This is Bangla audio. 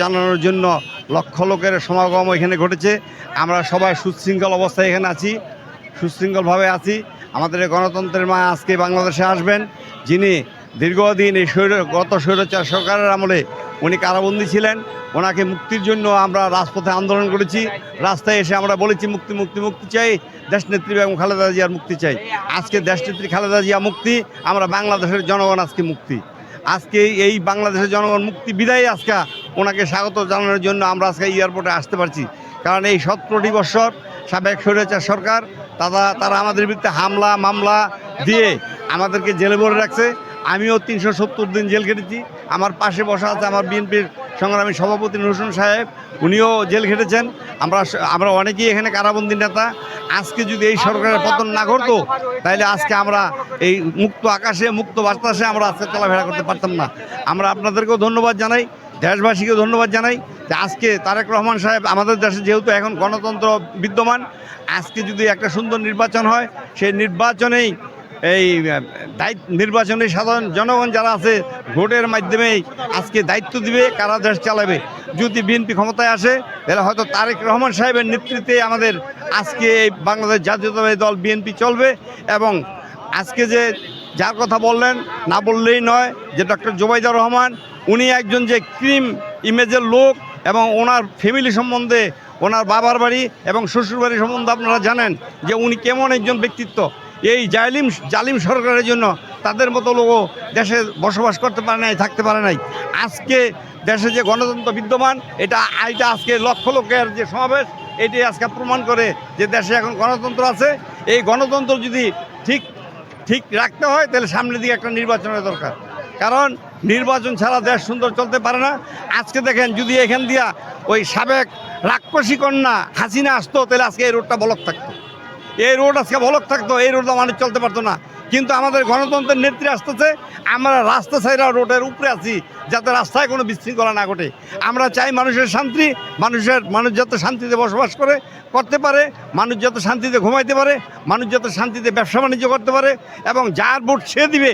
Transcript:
জানানোর জন্য লক্ষ লোকের সমাগম এখানে ঘটেছে। আমরা সবাই সুশৃঙ্খল অবস্থায় এখানে আছি, সুশৃঙ্খলভাবে আছি। আমাদের গণতন্ত্রের মা আজকে বাংলাদেশে আসবেন, যিনি দীর্ঘদিন এই স্বৈর, গত স্বৈরাচার সরকারের আমলে উনি কারাবন্দী ছিলেন। ওনাকে মুক্তির জন্য আমরা রাজপথে আন্দোলন করেছি। রাস্তায় এসে আমরা বলেছি, মুক্তি মুক্তি মুক্তি চাই। দেশনেত্রী এবং খালেদা জিয়ার মুক্তি চাই। আজকে দেশনেত্রী খালেদা জিয়া মুক্তি, আমরা বাংলাদেশের জনগণ আজকে মুক্তি। আজকে এই বাংলাদেশের জনগণ মুক্তি বিদায় আজকে ওনাকে স্বাগত জানানোর জন্য আমরা আজকে এয়ারপোর্টে আসতে পারছি। কারণ এই সতেরোটি বছর সাবেক স্বৈরাচার সরকার, তারা তারা আমাদের বিরুদ্ধে হামলা, মামলা দিয়ে আমাদেরকে জেলে ভরে রাখছে। আমিও তিনশো সত্তর দিন জেল খেটেছি। আমার পাশে বসা আছে আমার বিএনপির সংগ্রামী সভাপতি নুরুসন সাহেব, উনিও জেল খেটেছেন। আমরা আমরা অনেকেই এখানে কারাবন্দী নেতা। আজকে যদি এই সরকারের পতন না করতো তাহলে আজকে আমরা এই মুক্ত আকাশে, মুক্ত বাতাসে আমরা আজকে চলাফেরা করতে পারতাম না। আমরা আপনাদেরকেও ধন্যবাদ জানাই। দেশবাসীকেও ধন্যবাদ জানাই যে আজকে তারেক রহমান সাহেব আমাদের দেশে যেহেতু এখন গণতন্ত্র বিদ্যমান, আজকে যদি একটা সুন্দর নির্বাচন হয়, সেই নির্বাচনেই এই দায়িত্ব, নির্বাচনে সাধারণ জনগণ যারা আছে, ভোটের মাধ্যমেই আজকে দায়িত্ব দিবে, কারা দেশ চালাবে। যদি বিএনপি ক্ষমতায় আসে, তাহলে হয়তো তারেক রহমান সাহেবের নেতৃত্বে আমাদের আজকে এই বাংলাদেশ জাতীয়তাবাদী দল বিএনপি চলবে এবং আজকে যে যার কথা বললেন, না বললেই নয় যে ডক্টর জোবাইদুর রহমান, উনি একজন যে ক্রিম ইমেজের লোক এবং ওনার ফ্যামিলি সম্বন্ধে ওনার বাবার বাড়ি এবং শ্বশুর বাড়ি সম্বন্ধে আপনারা জানেন যে উনি কেমন একজন ব্যক্তিত্ব। এই জালিম জালিম সরকারের জন্য তাদের মতো লোকও দেশে বসবাস করতে পারে নাই, থাকতে পারে নাই। আজকে দেশে যে গণতন্ত্র বিদ্যমান, এটা এটা আজকে লক্ষ লোকের যে সমাবেশ, এটি আজকে প্রমাণ করে যে দেশে এখন গণতন্ত্র আছে। এই গণতন্ত্র যদি ঠিক ঠিক রাখতে হয়, তাহলে সামনের দিকে একটা নির্বাচনের দরকার। কারণ নির্বাচন ছাড়া দেশ সুন্দর চলতে পারে না। আজকে দেখেন, যদি এখান দিয়া ওই সাবেক রাক্ষসী কন্যা হাসিনা আসতো, তাহলে আজকে এই রোডটা বলক থাকতো। এই রোড আজকে ভলক থাকতো, এই রোডটা মানুষ চলতে পারতো না। কিন্তু আমাদের গণতন্ত্রের নেত্রী আসতেছে, আমরা রাস্তা ছাইরা রোডের উপরে আছি, যাতে রাস্তায় কোনো বিশৃঙ্খলা না ঘটে। আমরা চাই মানুষের শান্তি, মানুষের, মানুষ যাতে শান্তিতে বসবাস করে, করতে পারে, মানুষ যাতে শান্তিতে ঘুমাইতে পারে, মানুষ যাতে শান্তিতে ব্যবসা বাণিজ্য করতে পারে, এবং যার ভোট সে দিবে।